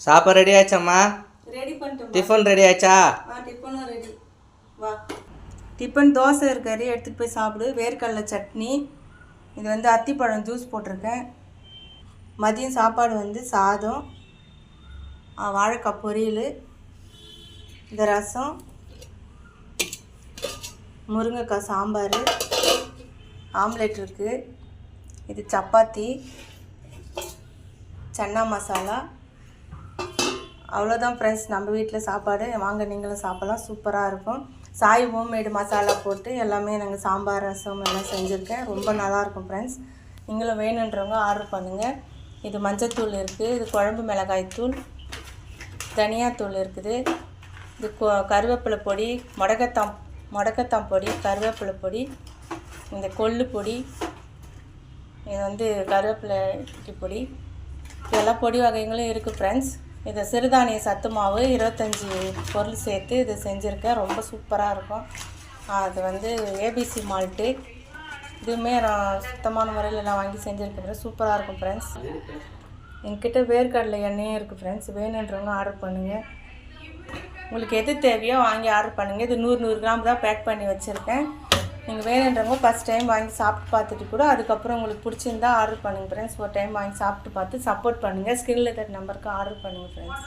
சாப்பாடு ரெடி ஆச்சாம்மா ரெடி பண்ணிட்டோம் டிஃபன் ரெடி ஆச்சா டிஃபனும் ரெடி வா. டிஃபன் தோசை இருக்காரு எடுத்துகிட்டு போய் சாப்பிடு. வேர்க்கடலை சட்னி. இது வந்து அத்திப்பழம் ஜூஸ் போட்டிருக்கேன். மதியம் சாப்பாடு வந்து சாதம். வாழைக்காய் பொரியல். இந்த ரசம். முருங்கைக்காய் சாம்பார். ஆம்லெட் இருக்குது இது சப்பாத்தி. சன்னா மசாலா. அவ்வளோதான் ஃப்ரெண்ட்ஸ் நம்ம வீட்டில் சாப்பாடு வாங்க நீங்களும் சாப்பிட்லாம். சூப்பராக இருக்கும். சாய் ஹோம்மேடு மசாலா போட்டு எல்லாமே நாங்கள் சாம்பார் ரசம் எல்லாம் செஞ்சுருக்கேன். ரொம்ப நல்லாயிருக்கும் ஃப்ரெண்ட்ஸ் நீங்களும் வேணுன்றவங்க ஆர்டர் பண்ணுங்கள் இது மஞ்சத்தூள் இருக்குது இது குழம்பு மிளகாய் தூள். தனியாத்தூள் இருக்குது. இது கொ- கருவேப்பிலை பொடி முடக்கத்தாம் முடக்கத்தாம் பொடி கருவேப்பிலை பொடி இந்த கொள்ளு பொடி இது வந்து கருவேப்பிலை பொடி. எல்லா பொடி வகைகளும் இருக்குது ஃப்ரெண்ட்ஸ் இது சிறுதானிய சத்து மாவு இருபத்தஞ்சி பொருள் சேர்த்து இது செஞ்சுருக்கேன். ரொம்ப சூப்பராக இருக்கும். அது வந்து ஏபிசி மால்ட்டு இதுவுமே நான் சுத்தமான முறையில் நான் வாங்கி செஞ்சுருக்கேன் சூப்பராக இருக்கும் ஃப்ரெண்ட்ஸ் என்கிட்ட வேர்க்கடலை எண்ணெயும் இருக்குது ஃப்ரெண்ட்ஸ் வேணுன்றவங்க ஆர்டர் பண்ணுங்கள் உங்களுக்கு எது தேவையோ வாங்கி ஆர்டர் பண்ணுங்கள் இது நூறு நூறு கிராம் தான் பேக் பண்ணி வச்சுருக்கேன். நீங்கள் வேணுன்றவங்க ஃபஸ்ட் டைம் வாங்கி சாப்பிட்டு பார்த்துட்டு கூட அதுக்கப்புறம் உங்களுக்கு பிடிச்சிருந்தா ஆர்டர் பண்ணுங்கள் ஃப்ரெண்ட்ஸ் ஒரு டைம் வாங்கி சாப்பிட்டு பார்த்து சப்போர்ட் பண்ணுங்கள் ஸ்கின்ல நம்பருக்கு ஆர்டர் பண்ணுங்கள் ஃப்ரெண்ட்ஸ்